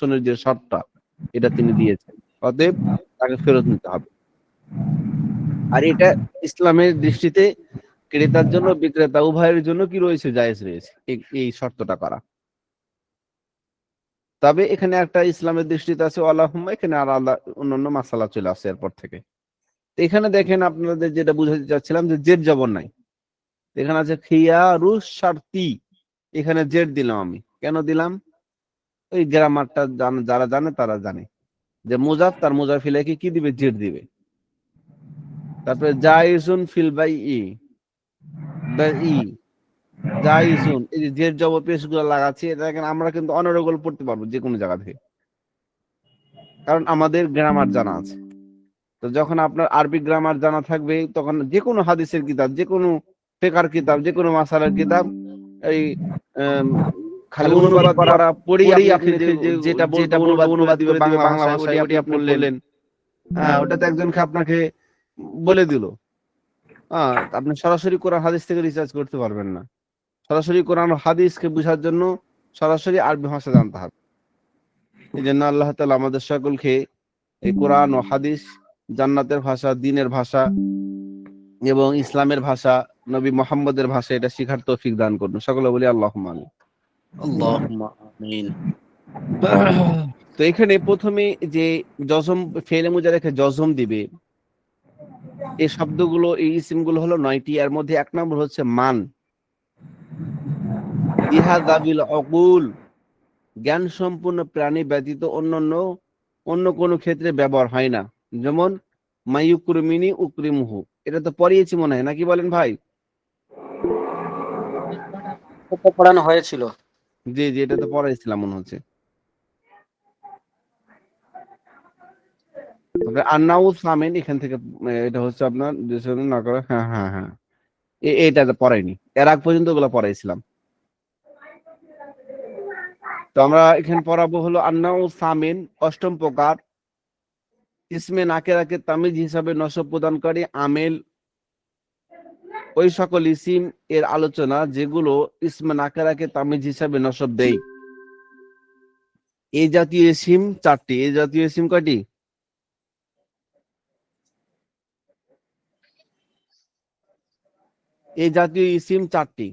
প্রমোশনের যে শর্তটা, এটা তিনি দিয়েছেন। অতএব তাকে ফেরত নিতে হবে। আর এটা ইসলামের দৃষ্টিতে ক্রেতার জন্য, বিক্রেতা উভয়ের জন্য কি রয়েছে? জায়েজ রয়েছে। এই- শর্তটা করা। তবে এখানে একটা ইসলামের দৃষ্টিতে আছে আল্লাহুম্মা এখানে আর আল্লাহ অন্যান্য মাসালা চলে আসে এরপর থেকে। এখানে দেখেন আপনাদের যেটা বুঝাতে চাচ্ছিলাম যে জেদ জবর নাই। এখানে আছে খিয়ারু শার্তি এখানে জেড দিলাম আমি। কেন দিলাম? ওই গ্রামারটা যারা জানে তারা জানে। যে মুজাফ, তার মুজাফিলাকে কি দিবে? জেড দিবে। তারপরে জাইজুন ফিল বাই ই ই এই যে জেড জব আমরা কিন্তু অনারেবল পড়তে পারব যে কোনো জায়গা থেকে। কারণ আমাদের গ্রামার জানা আছে। তো যখন আপনার আরবি গ্রামার জানা থাকবে, তখন যে কোনো হাদিসের কিতাব, যে কোনো ফেকার কিতাব, যে কোনো মাসালার কিতাব, এই খালি অনুবাদ করা পড়েই আপনি যেটা যেটা অনুবাদ অনুবাদ করে দিবে বাংলা ভাষায় ওটি আপনি বললেন। হ্যাঁ ওটাতে একজনকে আপনাকে বলে দিল। হ্যাঁ আপনি সরাসরি কোরআন হাদিস থেকে রিসার্চ করতে পারবেন না। সরাসরি কোরআন হাদিসকে বোঝার জন্য সরাসরি আরবি ভাষা জানতে হবে। এই জন্য আল্লাহ তালা আমাদের সকলকে এই কোরআন ও হাদিস জান্নাতের ভাষা দিনের ভাষা এবং ইসলামের ভাষা নবী মোহাম্মদের ভাষা এটা শিখার তৌফিক দান করুন। সকলে বলি আল্লাহ আমিন। তো এখানে প্রথমে যে জজম ফেলে মুজা রেখে জজম দিবে এই শব্দগুলো এই ইসিমগুলো হলো নয়টি এর মধ্যে এক নম্বর হচ্ছে মান। ইহা দাবিল অকুল জ্ঞান সম্পূর্ণ প্রাণী ব্যতীত অন্যান্য অন্য কোনো ক্ষেত্রে ব্যবহার হয় না। যেমন মাইউক্রমিনি উক্রিমুহু। এটা তো পড়িয়েছি মনে হয় নাকি বলেন ভাই? পড়ানো হয়েছিল। জি জি, এটা তো পড়াইছিলাম মনে হচ্ছে। তারপরে সামিন এখান থেকে এটা হচ্ছে আপনার না করে হ্যাঁ হ্যাঁ হ্যাঁ। এটা পড়াইনি। এর আগ পর্যন্ত ওগুলো পড়াইছিলাম তো আমরা এখানে পড়াবো হলো আন্নাউ সামিন, অষ্টম প্রকার। ইসমে নাকেরাকে তামিজ হিসাবে নসব প্রদানকারী আমেল ওই সকল ইসিম এর আলোচনা যেগুলো ইসমান আকারাকে তামিজ হিসাবে নসব দেয়। এই জাতীয় ইসিম চারটি। এই জাতীয় ইসিম কয়টি? এই জাতীয় ইসিম চারটি।